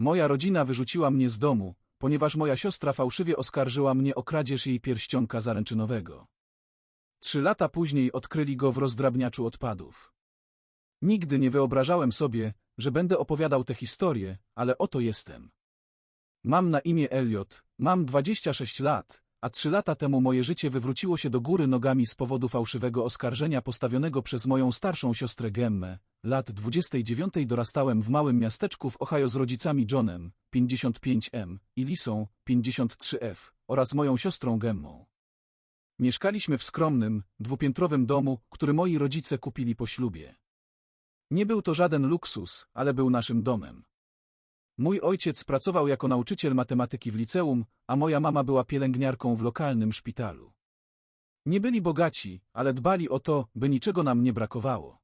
Moja rodzina wyrzuciła mnie z domu, ponieważ moja siostra fałszywie oskarżyła mnie o kradzież jej pierścionka zaręczynowego. Trzy lata później odkryli go w rozdrabniaczu odpadów. Nigdy nie wyobrażałem sobie, że będę opowiadał tę historię, ale oto jestem. Mam na imię Elliot, mam 26 lat, a trzy lata temu moje życie wywróciło się do góry nogami z powodu fałszywego oskarżenia postawionego przez moją starszą siostrę Gemmę. Lat 29 dorastałem w małym miasteczku w Ohio z rodzicami Johnem, 55M, i Lisą, 53F, oraz moją siostrą Gemmą. Mieszkaliśmy w skromnym, dwupiętrowym domu, który moi rodzice kupili po ślubie. Nie był to żaden luksus, ale był naszym domem. Mój ojciec pracował jako nauczyciel matematyki w liceum, a moja mama była pielęgniarką w lokalnym szpitalu. Nie byli bogaci, ale dbali o to, by niczego nam nie brakowało.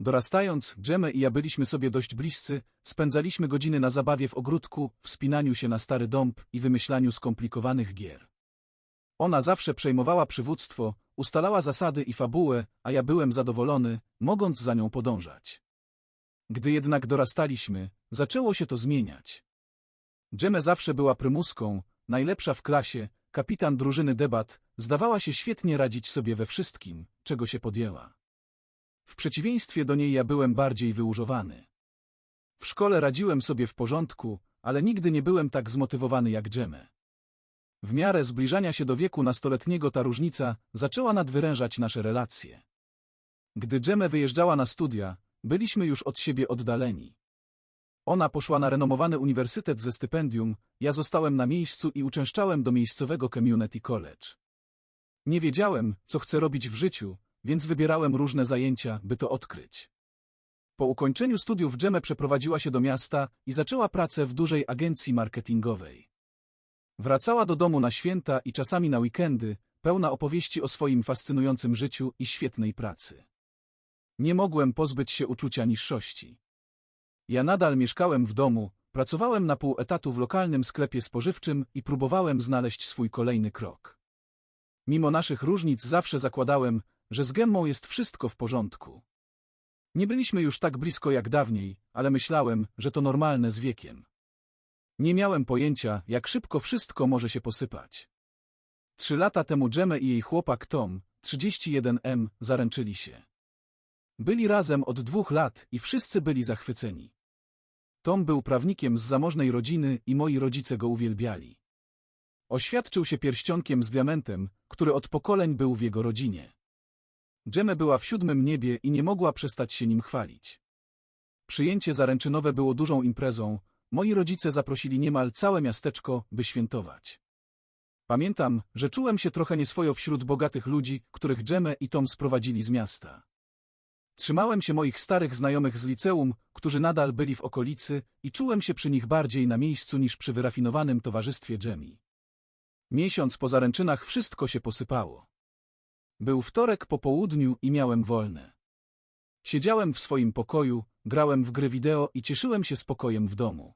Dorastając, Dżemy i ja byliśmy sobie dość bliscy, spędzaliśmy godziny na zabawie w ogródku, wspinaniu się na stary dąb i wymyślaniu skomplikowanych gier. Ona zawsze przejmowała przywództwo, ustalała zasady i fabułę, a ja byłem zadowolony, mogąc za nią podążać. Gdy jednak dorastaliśmy, zaczęło się to zmieniać. Dżeme zawsze była prymuską, najlepsza w klasie, kapitan drużyny debat, zdawała się świetnie radzić sobie we wszystkim, czego się podjęła. W przeciwieństwie do niej ja byłem bardziej wyużowany. W szkole radziłem sobie w porządku, ale nigdy nie byłem tak zmotywowany jak Dżeme. W miarę zbliżania się do wieku nastoletniego ta różnica zaczęła nadwyrężać nasze relacje. Gdy Dżeme wyjeżdżała na studia, byliśmy już od siebie oddaleni. Ona poszła na renomowany uniwersytet ze stypendium, ja zostałem na miejscu i uczęszczałem do miejscowego community college. Nie wiedziałem, co chcę robić w życiu, więc wybierałem różne zajęcia, by to odkryć. Po ukończeniu studiów Dżeme przeprowadziła się do miasta i zaczęła pracę w dużej agencji marketingowej. Wracała do domu na święta i czasami na weekendy, pełna opowieści o swoim fascynującym życiu i świetnej pracy. Nie mogłem pozbyć się uczucia niższości. Ja nadal mieszkałem w domu, pracowałem na pół etatu w lokalnym sklepie spożywczym i próbowałem znaleźć swój kolejny krok. Mimo naszych różnic zawsze zakładałem, że z Gemmą jest wszystko w porządku. Nie byliśmy już tak blisko jak dawniej, ale myślałem, że to normalne z wiekiem. Nie miałem pojęcia, jak szybko wszystko może się posypać. Trzy lata temu Dżeme i jej chłopak Tom, 31M, zaręczyli się. Byli razem od dwóch lat i wszyscy byli zachwyceni. Tom był prawnikiem z zamożnej rodziny i moi rodzice go uwielbiali. Oświadczył się pierścionkiem z diamentem, który od pokoleń był w jego rodzinie. Dżeme była w siódmym niebie i nie mogła przestać się nim chwalić. Przyjęcie zaręczynowe było dużą imprezą, moi rodzice zaprosili niemal całe miasteczko, by świętować. Pamiętam, że czułem się trochę nieswojo wśród bogatych ludzi, których Dżeme i Tom sprowadzili z miasta. Trzymałem się moich starych znajomych z liceum, którzy nadal byli w okolicy i czułem się przy nich bardziej na miejscu niż przy wyrafinowanym towarzystwie Dżemi. Miesiąc po zaręczynach wszystko się posypało. Był wtorek po południu i miałem wolne. Siedziałem w swoim pokoju, grałem w gry wideo i cieszyłem się spokojem w domu.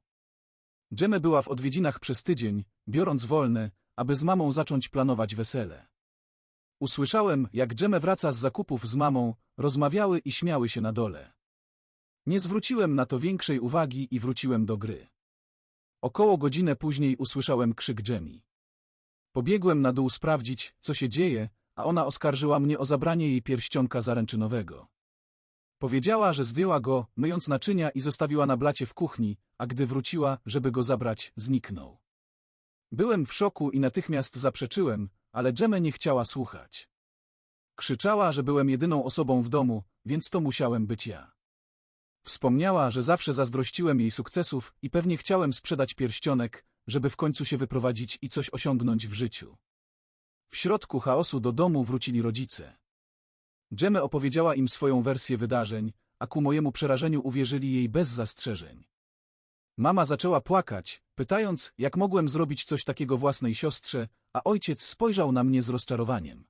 Dżeme była w odwiedzinach przez tydzień, biorąc wolne, aby z mamą zacząć planować wesele. Usłyszałem, jak Dżeme wraca z zakupów z mamą, rozmawiały i śmiały się na dole. Nie zwróciłem na to większej uwagi i wróciłem do gry. Około godzinę później usłyszałem krzyk Dżemi. Pobiegłem na dół sprawdzić, co się dzieje, a ona oskarżyła mnie o zabranie jej pierścionka zaręczynowego. Powiedziała, że zdjęła go, myjąc naczynia i zostawiła na blacie w kuchni, a gdy wróciła, żeby go zabrać, zniknął. Byłem w szoku i natychmiast zaprzeczyłem, ale Dżeme nie chciała słuchać. Krzyczała, że byłem jedyną osobą w domu, więc to musiałem być ja. Wspomniała, że zawsze zazdrościłem jej sukcesów i pewnie chciałem sprzedać pierścionek, żeby w końcu się wyprowadzić i coś osiągnąć w życiu. W środku chaosu do domu wrócili rodzice. Dżeme opowiedziała im swoją wersję wydarzeń, a ku mojemu przerażeniu uwierzyli jej bez zastrzeżeń. Mama zaczęła płakać, pytając, jak mogłem zrobić coś takiego własnej siostrze, a ojciec spojrzał na mnie z rozczarowaniem.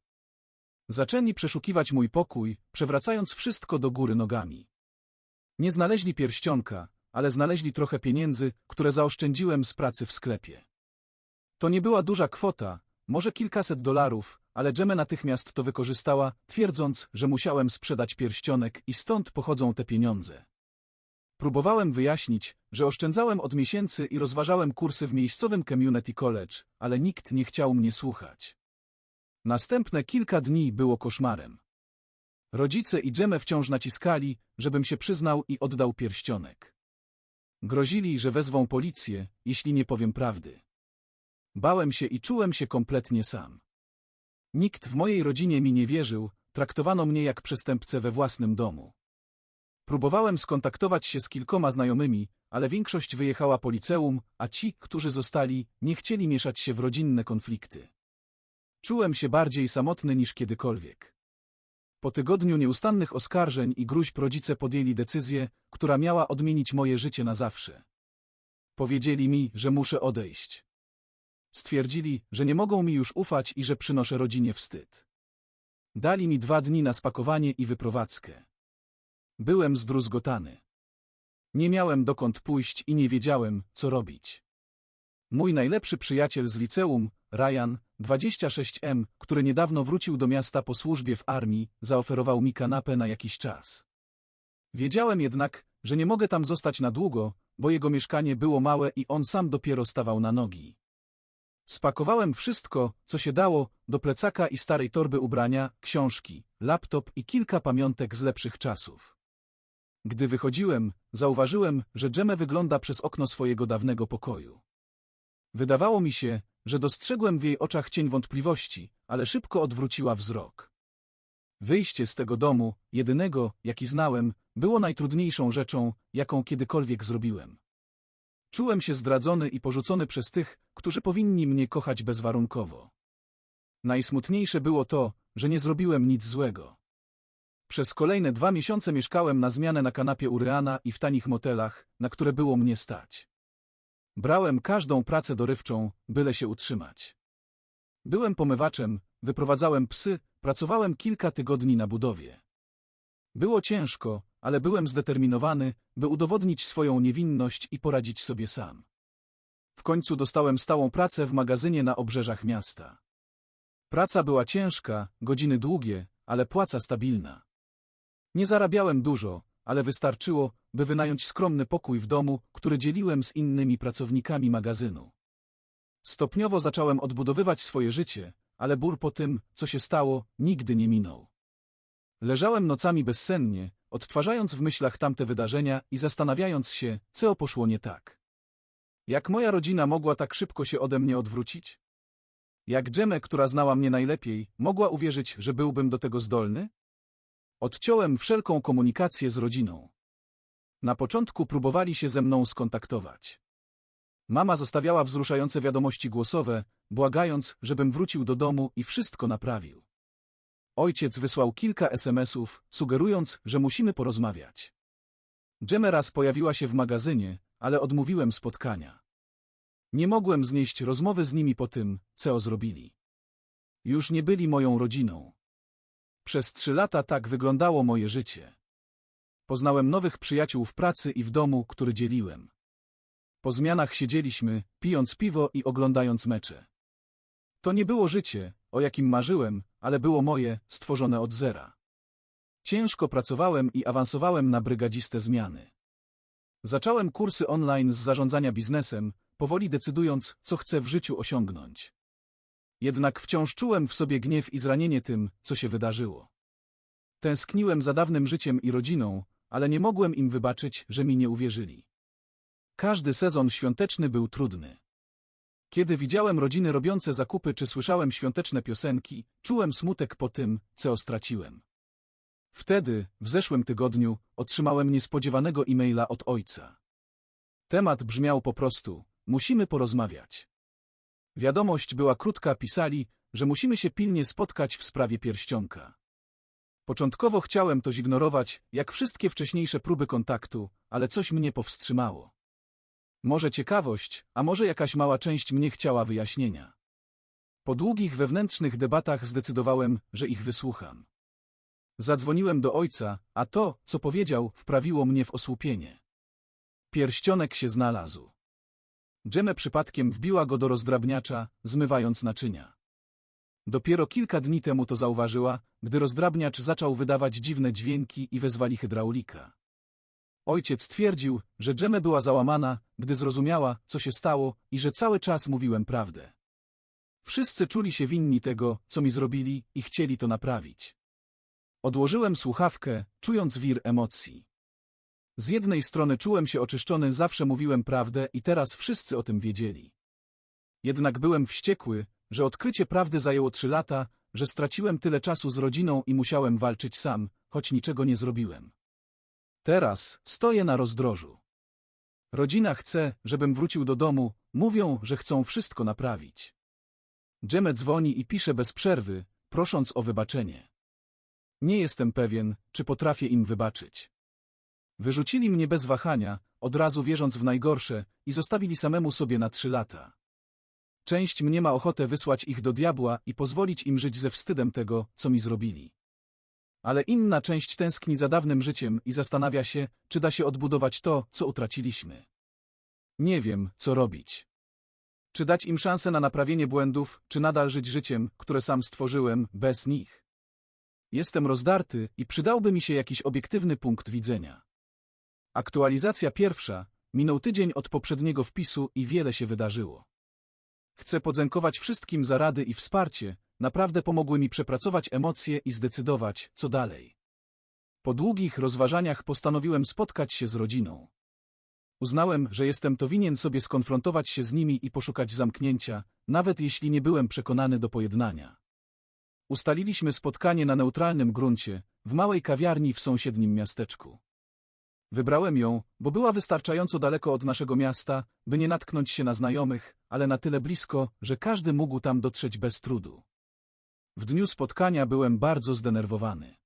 Zaczęli przeszukiwać mój pokój, przewracając wszystko do góry nogami. Nie znaleźli pierścionka, ale znaleźli trochę pieniędzy, które zaoszczędziłem z pracy w sklepie. To nie była duża kwota, może kilkaset dolarów, ale Dżeme natychmiast to wykorzystała, twierdząc, że musiałem sprzedać pierścionek i stąd pochodzą te pieniądze. Próbowałem wyjaśnić, że oszczędzałem od miesięcy i rozważałem kursy w miejscowym community college, ale nikt nie chciał mnie słuchać. Następne kilka dni było koszmarem. Rodzice i Dżemę wciąż naciskali, żebym się przyznał i oddał pierścionek. Grozili, że wezwą policję, jeśli nie powiem prawdy. Bałem się i czułem się kompletnie sam. Nikt w mojej rodzinie mi nie wierzył, traktowano mnie jak przestępcę we własnym domu. Próbowałem skontaktować się z kilkoma znajomymi, ale większość wyjechała po liceum, a ci, którzy zostali, nie chcieli mieszać się w rodzinne konflikty. Czułem się bardziej samotny niż kiedykolwiek. Po tygodniu nieustannych oskarżeń i gruźb rodzice podjęli decyzję, która miała odmienić moje życie na zawsze. Powiedzieli mi, że muszę odejść. Stwierdzili, że nie mogą mi już ufać i że przynoszę rodzinie wstyd. Dali mi dwa dni na spakowanie i wyprowadzkę. Byłem zdruzgotany. Nie miałem dokąd pójść i nie wiedziałem, co robić. Mój najlepszy przyjaciel z liceum, Ryan, 26M, który niedawno wrócił do miasta po służbie w armii, zaoferował mi kanapę na jakiś czas. Wiedziałem jednak, że nie mogę tam zostać na długo, bo jego mieszkanie było małe i on sam dopiero stawał na nogi. Spakowałem wszystko, co się dało, do plecaka i starej torby ubrania, książki, laptop i kilka pamiątek z lepszych czasów. Gdy wychodziłem, zauważyłem, że Dżemę wygląda przez okno swojego dawnego pokoju. Wydawało mi się, że dostrzegłem w jej oczach cień wątpliwości, ale szybko odwróciła wzrok. Wyjście z tego domu, jedynego, jaki znałem, było najtrudniejszą rzeczą, jaką kiedykolwiek zrobiłem. Czułem się zdradzony i porzucony przez tych, którzy powinni mnie kochać bezwarunkowo. Najsmutniejsze było to, że nie zrobiłem nic złego. Przez kolejne dwa miesiące mieszkałem na zmianę na kanapie u Ryana i w tanich motelach, na które było mnie stać. Brałem każdą pracę dorywczą, byle się utrzymać. Byłem pomywaczem, wyprowadzałem psy, pracowałem kilka tygodni na budowie. Było ciężko, ale byłem zdeterminowany, by udowodnić swoją niewinność i poradzić sobie sam. W końcu dostałem stałą pracę w magazynie na obrzeżach miasta. Praca była ciężka, godziny długie, ale płaca stabilna. Nie zarabiałem dużo, ale wystarczyło, by wynająć skromny pokój w domu, który dzieliłem z innymi pracownikami magazynu. Stopniowo zacząłem odbudowywać swoje życie, ale ból po tym, co się stało, nigdy nie minął. Leżałem nocami bezsennie, odtwarzając w myślach tamte wydarzenia i zastanawiając się, co poszło nie tak. Jak moja rodzina mogła tak szybko się ode mnie odwrócić? Jak Dżemę, która znała mnie najlepiej, mogła uwierzyć, że byłbym do tego zdolny? Odciąłem wszelką komunikację z rodziną. Na początku próbowali się ze mną skontaktować. Mama zostawiała wzruszające wiadomości głosowe, błagając, żebym wrócił do domu i wszystko naprawił. Ojciec wysłał kilka SMS-ów, sugerując, że musimy porozmawiać. Dżemę raz pojawiła się w magazynie, ale odmówiłem spotkania. Nie mogłem znieść rozmowy z nimi po tym, co zrobili. Już nie byli moją rodziną. Przez trzy lata tak wyglądało moje życie. Poznałem nowych przyjaciół w pracy i w domu, który dzieliłem. Po zmianach siedzieliśmy, pijąc piwo i oglądając mecze. To nie było życie, o jakim marzyłem, ale było moje, stworzone od zera. Ciężko pracowałem i awansowałem na brygadziste zmiany. Zacząłem kursy online z zarządzania biznesem, powoli decydując, co chcę w życiu osiągnąć. Jednak wciąż czułem w sobie gniew i zranienie tym, co się wydarzyło. Tęskniłem za dawnym życiem i rodziną, ale nie mogłem im wybaczyć, że mi nie uwierzyli. Każdy sezon świąteczny był trudny. Kiedy widziałem rodziny robiące zakupy czy słyszałem świąteczne piosenki, czułem smutek po tym, co straciłem. Wtedy, w zeszłym tygodniu, otrzymałem niespodziewanego e-maila od ojca. Temat brzmiał po prostu: musimy porozmawiać. Wiadomość była krótka, pisali, że musimy się pilnie spotkać w sprawie pierścionka. Początkowo chciałem to zignorować, jak wszystkie wcześniejsze próby kontaktu, ale coś mnie powstrzymało. Może ciekawość, a może jakaś mała część mnie chciała wyjaśnienia. Po długich wewnętrznych debatach zdecydowałem, że ich wysłucham. Zadzwoniłem do ojca, a to, co powiedział, wprawiło mnie w osłupienie. Pierścionek się znalazł. Dżemę przypadkiem wbiła go do rozdrabniacza, zmywając naczynia. Dopiero kilka dni temu to zauważyła, gdy rozdrabniacz zaczął wydawać dziwne dźwięki i wezwali hydraulika. Ojciec twierdził, że Dżemę była załamana, gdy zrozumiała, co się stało i że cały czas mówiłem prawdę. Wszyscy czuli się winni tego, co mi zrobili i chcieli to naprawić. Odłożyłem słuchawkę, czując wir emocji. Z jednej strony czułem się oczyszczony, zawsze mówiłem prawdę i teraz wszyscy o tym wiedzieli. Jednak byłem wściekły, że odkrycie prawdy zajęło trzy lata, że straciłem tyle czasu z rodziną i musiałem walczyć sam, choć niczego nie zrobiłem. Teraz stoję na rozdrożu. Rodzina chce, żebym wrócił do domu, mówią, że chcą wszystko naprawić. Dżeme dzwoni i pisze bez przerwy, prosząc o wybaczenie. Nie jestem pewien, czy potrafię im wybaczyć. Wyrzucili mnie bez wahania, od razu wierząc w najgorsze i zostawili samemu sobie na trzy lata. Część mnie ma ochotę wysłać ich do diabła i pozwolić im żyć ze wstydem tego, co mi zrobili. Ale inna część tęskni za dawnym życiem i zastanawia się, czy da się odbudować to, co utraciliśmy. Nie wiem, co robić. Czy dać im szansę na naprawienie błędów, czy nadal żyć życiem, które sam stworzyłem, bez nich? Jestem rozdarty i przydałby mi się jakiś obiektywny punkt widzenia. Aktualizacja pierwsza. Minął tydzień od poprzedniego wpisu i wiele się wydarzyło. Chcę podziękować wszystkim za rady i wsparcie, naprawdę pomogły mi przepracować emocje i zdecydować, co dalej. Po długich rozważaniach postanowiłem spotkać się z rodziną. Uznałem, że jestem to winien sobie skonfrontować się z nimi i poszukać zamknięcia, nawet jeśli nie byłem przekonany do pojednania. Ustaliliśmy spotkanie na neutralnym gruncie, w małej kawiarni w sąsiednim miasteczku. Wybrałem ją, bo była wystarczająco daleko od naszego miasta, by nie natknąć się na znajomych, ale na tyle blisko, że każdy mógł tam dotrzeć bez trudu. W dniu spotkania byłem bardzo zdenerwowany.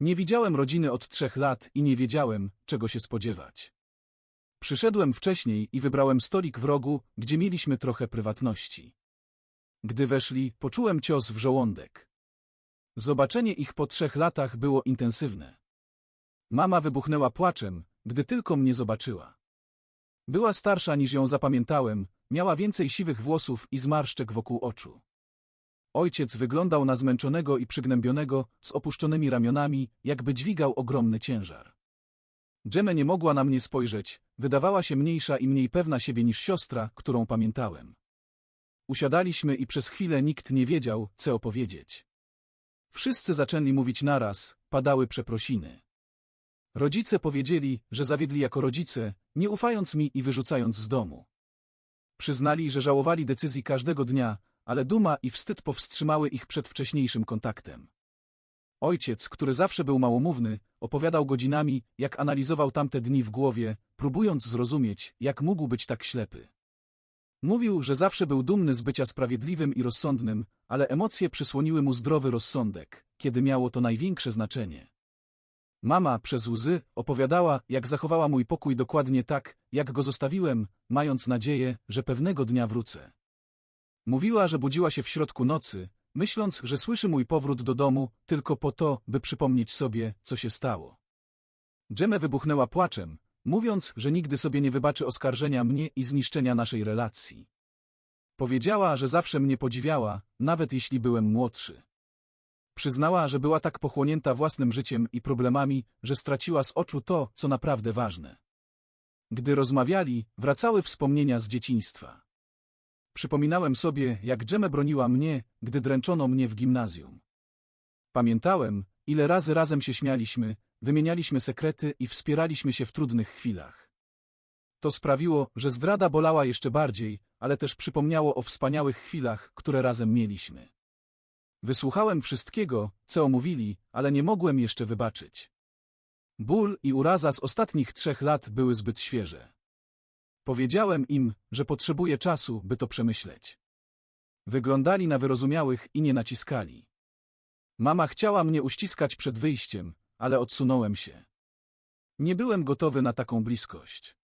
Nie widziałem rodziny od trzech lat i nie wiedziałem, czego się spodziewać. Przyszedłem wcześniej i wybrałem stolik w rogu, gdzie mieliśmy trochę prywatności. Gdy weszli, poczułem cios w żołądek. Zobaczenie ich po trzech latach było intensywne. Mama wybuchnęła płaczem, gdy tylko mnie zobaczyła. Była starsza niż ją zapamiętałem, miała więcej siwych włosów i zmarszczek wokół oczu. Ojciec wyglądał na zmęczonego i przygnębionego, z opuszczonymi ramionami, jakby dźwigał ogromny ciężar. Dżeme nie mogła na mnie spojrzeć, wydawała się mniejsza i mniej pewna siebie niż siostra, którą pamiętałem. Usiadaliśmy i przez chwilę nikt nie wiedział, co opowiedzieć. Wszyscy zaczęli mówić naraz, padały przeprosiny. Rodzice powiedzieli, że zawiedli jako rodzice, nie ufając mi i wyrzucając z domu. Przyznali, że żałowali decyzji każdego dnia, ale duma i wstyd powstrzymały ich przed wcześniejszym kontaktem. Ojciec, który zawsze był małomówny, opowiadał godzinami, jak analizował tamte dni w głowie, próbując zrozumieć, jak mógł być tak ślepy. Mówił, że zawsze był dumny z bycia sprawiedliwym i rozsądnym, ale emocje przysłoniły mu zdrowy rozsądek, kiedy miało to największe znaczenie. Mama przez łzy opowiadała, jak zachowała mój pokój dokładnie tak, jak go zostawiłem, mając nadzieję, że pewnego dnia wrócę. Mówiła, że budziła się w środku nocy, myśląc, że słyszy mój powrót do domu tylko po to, by przypomnieć sobie, co się stało. Dżeme wybuchnęła płaczem, mówiąc, że nigdy sobie nie wybaczy oskarżenia mnie i zniszczenia naszej relacji. Powiedziała, że zawsze mnie podziwiała, nawet jeśli byłem młodszy. Przyznała, że była tak pochłonięta własnym życiem i problemami, że straciła z oczu to, co naprawdę ważne. Gdy rozmawiali, wracały wspomnienia z dzieciństwa. Przypominałem sobie, jak Dżeme broniła mnie, gdy dręczono mnie w gimnazjum. Pamiętałem, ile razy razem się śmialiśmy, wymienialiśmy sekrety i wspieraliśmy się w trudnych chwilach. To sprawiło, że zdrada bolała jeszcze bardziej, ale też przypomniało o wspaniałych chwilach, które razem mieliśmy. Wysłuchałem wszystkiego, co omówili, ale nie mogłem jeszcze wybaczyć. Ból i uraza z ostatnich trzech lat były zbyt świeże. Powiedziałem im, że potrzebuję czasu, by to przemyśleć. Wyglądali na wyrozumiałych i nie naciskali. Mama chciała mnie uściskać przed wyjściem, ale odsunąłem się. Nie byłem gotowy na taką bliskość.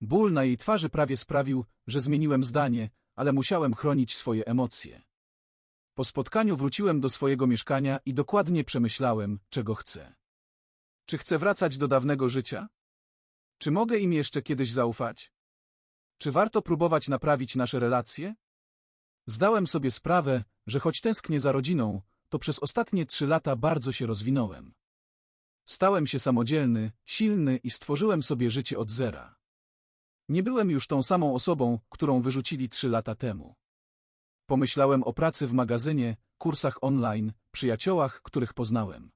Ból na jej twarzy prawie sprawił, że zmieniłem zdanie, ale musiałem chronić swoje emocje. Po spotkaniu wróciłem do swojego mieszkania i dokładnie przemyślałem, czego chcę. Czy chcę wracać do dawnego życia? Czy mogę im jeszcze kiedyś zaufać? Czy warto próbować naprawić nasze relacje? Zdałem sobie sprawę, że choć tęsknię za rodziną, to przez ostatnie trzy lata bardzo się rozwinąłem. Stałem się samodzielny, silny i stworzyłem sobie życie od zera. Nie byłem już tą samą osobą, którą wyrzucili trzy lata temu. Pomyślałem o pracy w magazynie, kursach online, przyjaciołach, których poznałem.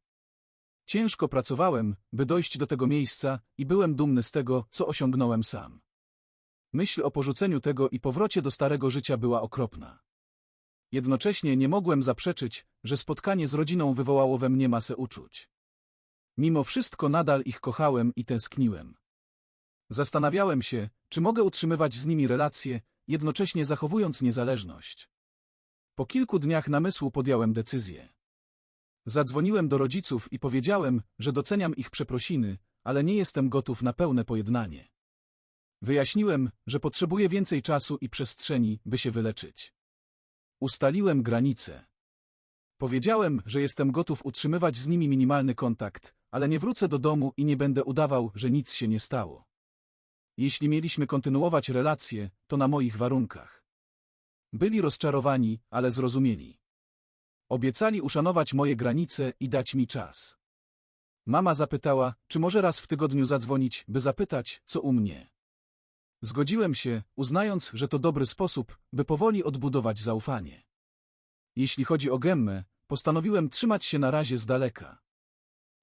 Ciężko pracowałem, by dojść do tego miejsca i byłem dumny z tego, co osiągnąłem sam. Myśl o porzuceniu tego i powrocie do starego życia była okropna. Jednocześnie nie mogłem zaprzeczyć, że spotkanie z rodziną wywołało we mnie masę uczuć. Mimo wszystko nadal ich kochałem i tęskniłem. Zastanawiałem się, czy mogę utrzymywać z nimi relacje, jednocześnie zachowując niezależność. Po kilku dniach namysłu podjąłem decyzję. Zadzwoniłem do rodziców i powiedziałem, że doceniam ich przeprosiny, ale nie jestem gotów na pełne pojednanie. Wyjaśniłem, że potrzebuję więcej czasu i przestrzeni, by się wyleczyć. Ustaliłem granice. Powiedziałem, że jestem gotów utrzymywać z nimi minimalny kontakt, ale nie wrócę do domu i nie będę udawał, że nic się nie stało. Jeśli mieliśmy kontynuować relacje, to na moich warunkach. Byli rozczarowani, ale zrozumieli. Obiecali uszanować moje granice i dać mi czas. Mama zapytała, czy może raz w tygodniu zadzwonić, by zapytać, co u mnie. Zgodziłem się, uznając, że to dobry sposób, by powoli odbudować zaufanie. Jeśli chodzi o Gemmę, postanowiłem trzymać się na razie z daleka.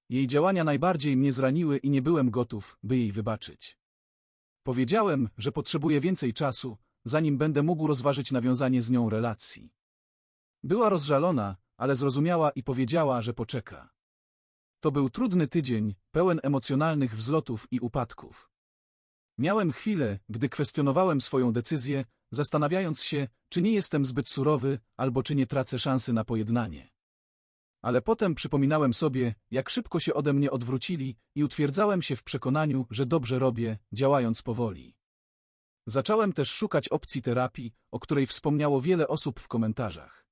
Jej działania najbardziej mnie zraniły i nie byłem gotów, by jej wybaczyć. Powiedziałem, że potrzebuję więcej czasu, zanim będę mógł rozważyć nawiązanie z nią relacji. Była rozżalona, ale zrozumiała i powiedziała, że poczeka. To był trudny tydzień, pełen emocjonalnych wzlotów i upadków. Miałem chwilę, gdy kwestionowałem swoją decyzję, zastanawiając się, czy nie jestem zbyt surowy, albo czy nie tracę szansy na pojednanie. Ale potem przypominałem sobie, jak szybko się ode mnie odwrócili i utwierdzałem się w przekonaniu, że dobrze robię, działając powoli. Zacząłem też szukać opcji terapii, o której wspomniało wiele osób w komentarzach.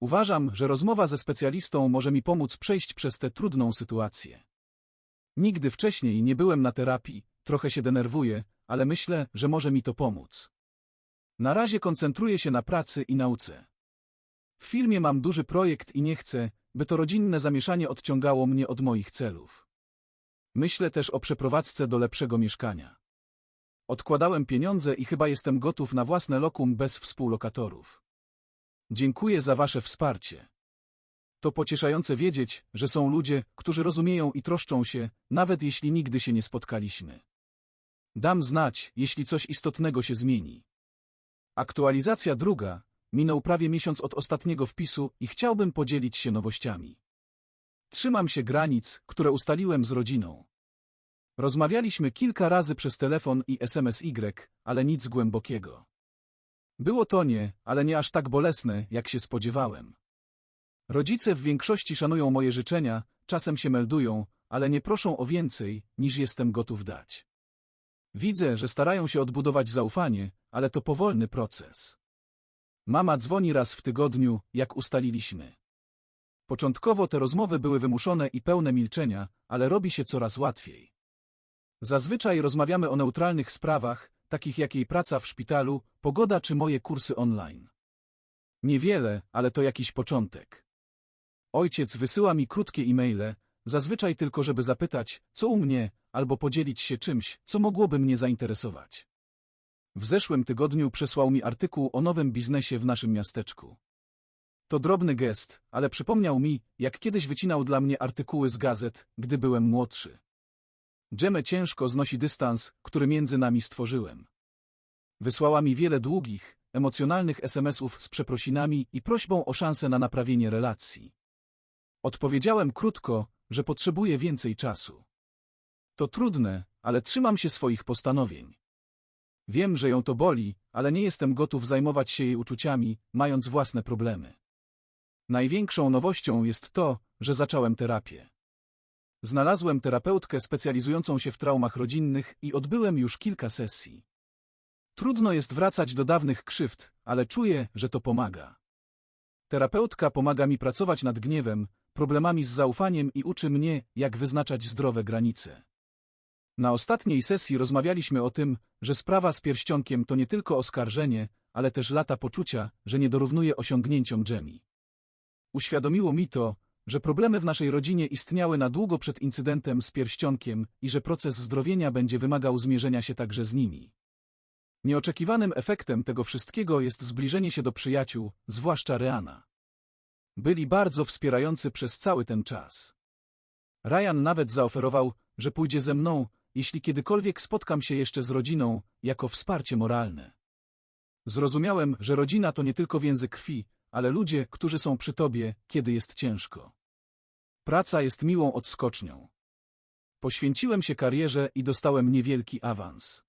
Uważam, że rozmowa ze specjalistą może mi pomóc przejść przez tę trudną sytuację. Nigdy wcześniej nie byłem na terapii, trochę się denerwuję, ale myślę, że może mi to pomóc. Na razie koncentruję się na pracy i nauce. W filmie mam duży projekt i nie chcę, by to rodzinne zamieszanie odciągało mnie od moich celów. Myślę też o przeprowadzce do lepszego mieszkania. Odkładałem pieniądze i chyba jestem gotów na własne lokum bez współlokatorów. Dziękuję za Wasze wsparcie. To pocieszające wiedzieć, że są ludzie, którzy rozumieją i troszczą się, nawet jeśli nigdy się nie spotkaliśmy. Dam znać, jeśli coś istotnego się zmieni. Aktualizacja druga. Minął prawie miesiąc od ostatniego wpisu i chciałbym podzielić się nowościami. Trzymam się granic, które ustaliłem z rodziną. Rozmawialiśmy kilka razy przez telefon i SMS-Y, ale nic głębokiego. Było to nie, ale nie aż tak bolesne, jak się spodziewałem. Rodzice w większości szanują moje życzenia, czasem się meldują, ale nie proszą o więcej, niż jestem gotów dać. Widzę, że starają się odbudować zaufanie, ale to powolny proces. Mama dzwoni raz w tygodniu, jak ustaliliśmy. Początkowo te rozmowy były wymuszone i pełne milczenia, ale robi się coraz łatwiej. Zazwyczaj rozmawiamy o neutralnych sprawach, takich jak jej praca w szpitalu, pogoda czy moje kursy online. Niewiele, ale to jakiś początek. Ojciec wysyła mi krótkie e-maile, zazwyczaj tylko żeby zapytać, co u mnie, albo podzielić się czymś, co mogłoby mnie zainteresować. W zeszłym tygodniu przesłał mi artykuł o nowym biznesie w naszym miasteczku. To drobny gest, ale przypomniał mi, jak kiedyś wycinał dla mnie artykuły z gazet, gdy byłem młodszy. Dżemę ciężko znosi dystans, który między nami stworzyłem. Wysłała mi wiele długich, emocjonalnych SMS-ów z przeprosinami i prośbą o szansę na naprawienie relacji. Odpowiedziałem krótko, że potrzebuję więcej czasu. To trudne, ale trzymam się swoich postanowień. Wiem, że ją to boli, ale nie jestem gotów zajmować się jej uczuciami, mając własne problemy. Największą nowością jest to, że zacząłem terapię. Znalazłem terapeutkę specjalizującą się w traumach rodzinnych i odbyłem już kilka sesji. Trudno jest wracać do dawnych krzywd, ale czuję, że to pomaga. Terapeutka pomaga mi pracować nad gniewem, problemami z zaufaniem i uczy mnie, jak wyznaczać zdrowe granice. Na ostatniej sesji rozmawialiśmy o tym, że sprawa z pierścionkiem to nie tylko oskarżenie, ale też lata poczucia, że nie dorównuje osiągnięciom Jamie. Uświadomiło mi to, że problemy w naszej rodzinie istniały na długo przed incydentem z pierścionkiem i że proces zdrowienia będzie wymagał zmierzenia się także z nimi. Nieoczekiwanym efektem tego wszystkiego jest zbliżenie się do przyjaciół, zwłaszcza Reana. Byli bardzo wspierający przez cały ten czas. Ryan nawet zaoferował, że pójdzie ze mną, jeśli kiedykolwiek spotkam się jeszcze z rodziną, jako wsparcie moralne. Zrozumiałem, że rodzina to nie tylko więzy krwi, ale ludzie, którzy są przy tobie, kiedy jest ciężko. Praca jest miłą odskocznią. Poświęciłem się karierze i dostałem niewielki awans.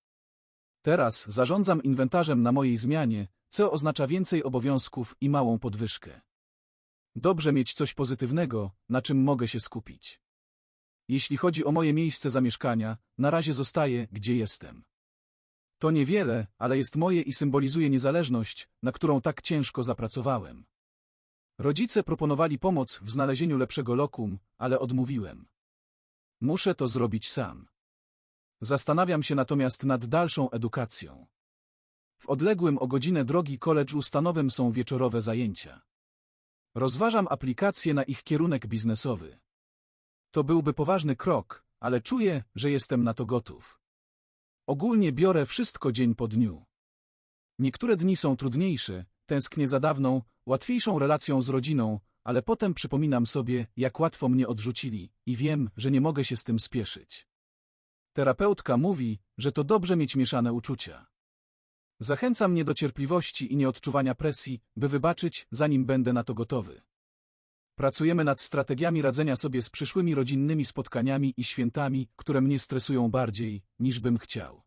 Teraz zarządzam inwentarzem na mojej zmianie, co oznacza więcej obowiązków i małą podwyżkę. Dobrze mieć coś pozytywnego, na czym mogę się skupić. Jeśli chodzi o moje miejsce zamieszkania, na razie zostaję, gdzie jestem. To niewiele, ale jest moje i symbolizuje niezależność, na którą tak ciężko zapracowałem. Rodzice proponowali pomoc w znalezieniu lepszego lokum, ale odmówiłem. Muszę to zrobić sam. Zastanawiam się natomiast nad dalszą edukacją. W odległym o godzinę drogi koledżu stanowym są wieczorowe zajęcia. Rozważam aplikację na ich kierunek biznesowy. To byłby poważny krok, ale czuję, że jestem na to gotów. Ogólnie biorę wszystko dzień po dniu. Niektóre dni są trudniejsze, tęsknię za dawną, łatwiejszą relacją z rodziną, ale potem przypominam sobie, jak łatwo mnie odrzucili i wiem, że nie mogę się z tym spieszyć. Terapeutka mówi, że to dobrze mieć mieszane uczucia. Zachęca mnie do cierpliwości i nieodczuwania presji, by wybaczyć, zanim będę na to gotowy. Pracujemy nad strategiami radzenia sobie z przyszłymi rodzinnymi spotkaniami i świętami, które mnie stresują bardziej, niż bym chciał.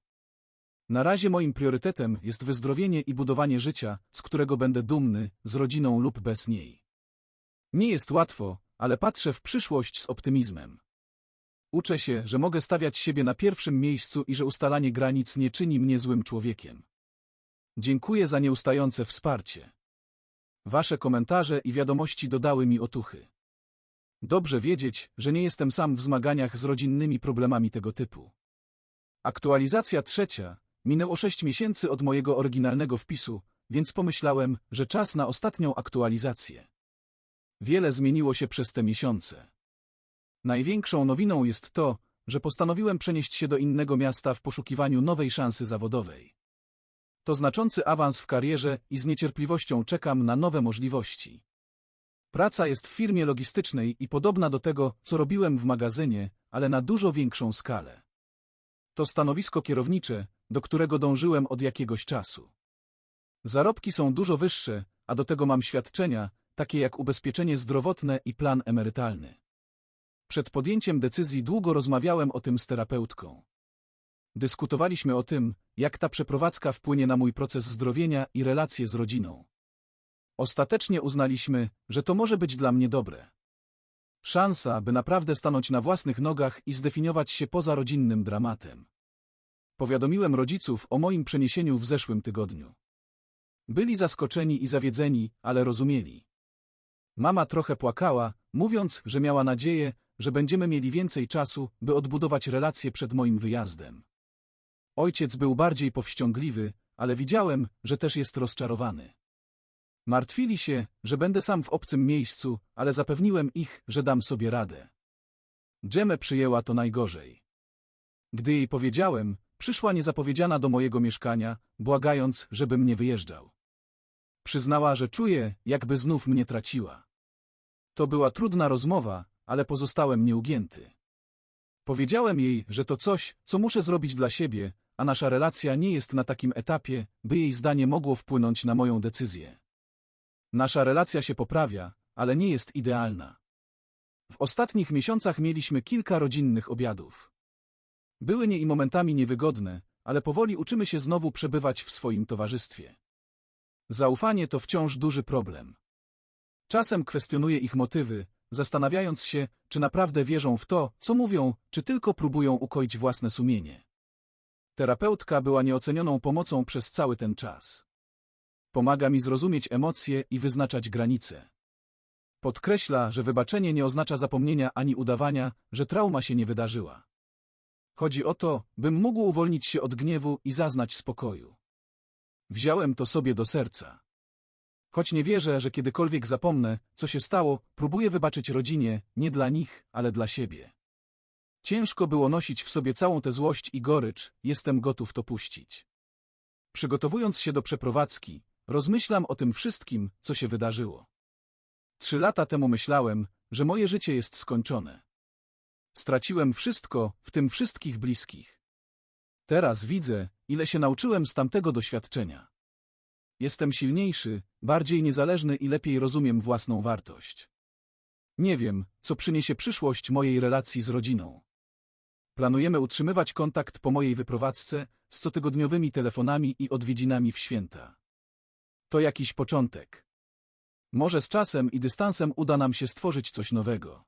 Na razie moim priorytetem jest wyzdrowienie i budowanie życia, z którego będę dumny, z rodziną lub bez niej. Nie jest łatwo, ale patrzę w przyszłość z optymizmem. Uczę się, że mogę stawiać siebie na pierwszym miejscu i że ustalanie granic nie czyni mnie złym człowiekiem. Dziękuję za nieustające wsparcie. Wasze komentarze i wiadomości dodały mi otuchy. Dobrze wiedzieć, że nie jestem sam w zmaganiach z rodzinnymi problemami tego typu. Aktualizacja trzecia. Minęło sześć miesięcy od mojego oryginalnego wpisu, więc pomyślałem, że czas na ostatnią aktualizację. Wiele zmieniło się przez te miesiące. Największą nowiną jest to, że postanowiłem przenieść się do innego miasta w poszukiwaniu nowej szansy zawodowej. To znaczący awans w karierze i z niecierpliwością czekam na nowe możliwości. Praca jest w firmie logistycznej i podobna do tego, co robiłem w magazynie, ale na dużo większą skalę. To stanowisko kierownicze, do którego dążyłem od jakiegoś czasu. Zarobki są dużo wyższe, a do tego mam świadczenia, takie jak ubezpieczenie zdrowotne i plan emerytalny. Przed podjęciem decyzji długo rozmawiałem o tym z terapeutką. Dyskutowaliśmy o tym, jak ta przeprowadzka wpłynie na mój proces zdrowienia i relacje z rodziną. Ostatecznie uznaliśmy, że to może być dla mnie dobre. Szansa, by naprawdę stanąć na własnych nogach i zdefiniować się poza rodzinnym dramatem. Powiadomiłem rodziców o moim przeniesieniu w zeszłym tygodniu. Byli zaskoczeni i zawiedzeni, ale rozumieli. Mama trochę płakała, mówiąc, że miała nadzieję, że będziemy mieli więcej czasu, by odbudować relacje przed moim wyjazdem. Ojciec był bardziej powściągliwy, ale widziałem, że też jest rozczarowany. Martwili się, że będę sam w obcym miejscu, ale zapewniłem ich, że dam sobie radę. Dżemę przyjęła to najgorzej. Gdy jej powiedziałem, przyszła niezapowiedziana do mojego mieszkania, błagając, żebym nie wyjeżdżał. Przyznała, że czuje, jakby znów mnie traciła. To była trudna rozmowa, ale pozostałem nieugięty. Powiedziałem jej, że to coś, co muszę zrobić dla siebie, a nasza relacja nie jest na takim etapie, by jej zdanie mogło wpłynąć na moją decyzję. Nasza relacja się poprawia, ale nie jest idealna. W ostatnich miesiącach mieliśmy kilka rodzinnych obiadów. Były nie i momentami niewygodne, ale powoli uczymy się znowu przebywać w swoim towarzystwie. Zaufanie to wciąż duży problem. Czasem kwestionuję ich motywy, zastanawiając się, czy naprawdę wierzą w to, co mówią, czy tylko próbują ukoić własne sumienie. Terapeutka była nieocenioną pomocą przez cały ten czas. Pomaga mi zrozumieć emocje i wyznaczać granice. Podkreśla, że wybaczenie nie oznacza zapomnienia ani udawania, że trauma się nie wydarzyła. Chodzi o to, bym mógł uwolnić się od gniewu i zaznać spokoju. Wziąłem to sobie do serca. Choć nie wierzę, że kiedykolwiek zapomnę, co się stało, próbuję wybaczyć rodzinie, nie dla nich, ale dla siebie. Ciężko było nosić w sobie całą tę złość i gorycz, jestem gotów to puścić. Przygotowując się do przeprowadzki, rozmyślam o tym wszystkim, co się wydarzyło. Trzy lata temu myślałem, że moje życie jest skończone. Straciłem wszystko, w tym wszystkich bliskich. Teraz widzę, ile się nauczyłem z tamtego doświadczenia. Jestem silniejszy, bardziej niezależny i lepiej rozumiem własną wartość. Nie wiem, co przyniesie przyszłość mojej relacji z rodziną. Planujemy utrzymywać kontakt po mojej wyprowadzce z cotygodniowymi telefonami i odwiedzinami w święta. To jakiś początek. Może z czasem i dystansem uda nam się stworzyć coś nowego.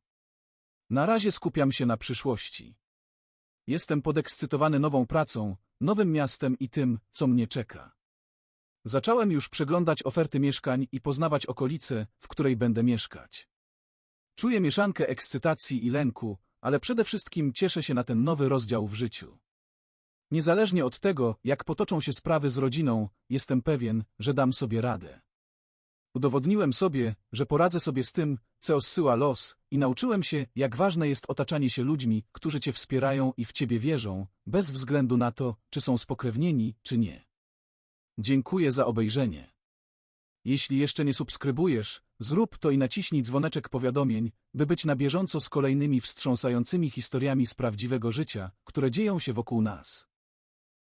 Na razie skupiam się na przyszłości. Jestem podekscytowany nową pracą, nowym miastem i tym, co mnie czeka. Zacząłem już przeglądać oferty mieszkań i poznawać okolice, w której będę mieszkać. Czuję mieszankę ekscytacji i lęku, ale przede wszystkim cieszę się na ten nowy rozdział w życiu. Niezależnie od tego, jak potoczą się sprawy z rodziną, jestem pewien, że dam sobie radę. Udowodniłem sobie, że poradzę sobie z tym, co zsyła los i nauczyłem się, jak ważne jest otaczanie się ludźmi, którzy cię wspierają i w ciebie wierzą, bez względu na to, czy są spokrewnieni, czy nie. Dziękuję za obejrzenie. Jeśli jeszcze nie subskrybujesz, zrób to i naciśnij dzwoneczek powiadomień, by być na bieżąco z kolejnymi wstrząsającymi historiami z prawdziwego życia, które dzieją się wokół nas.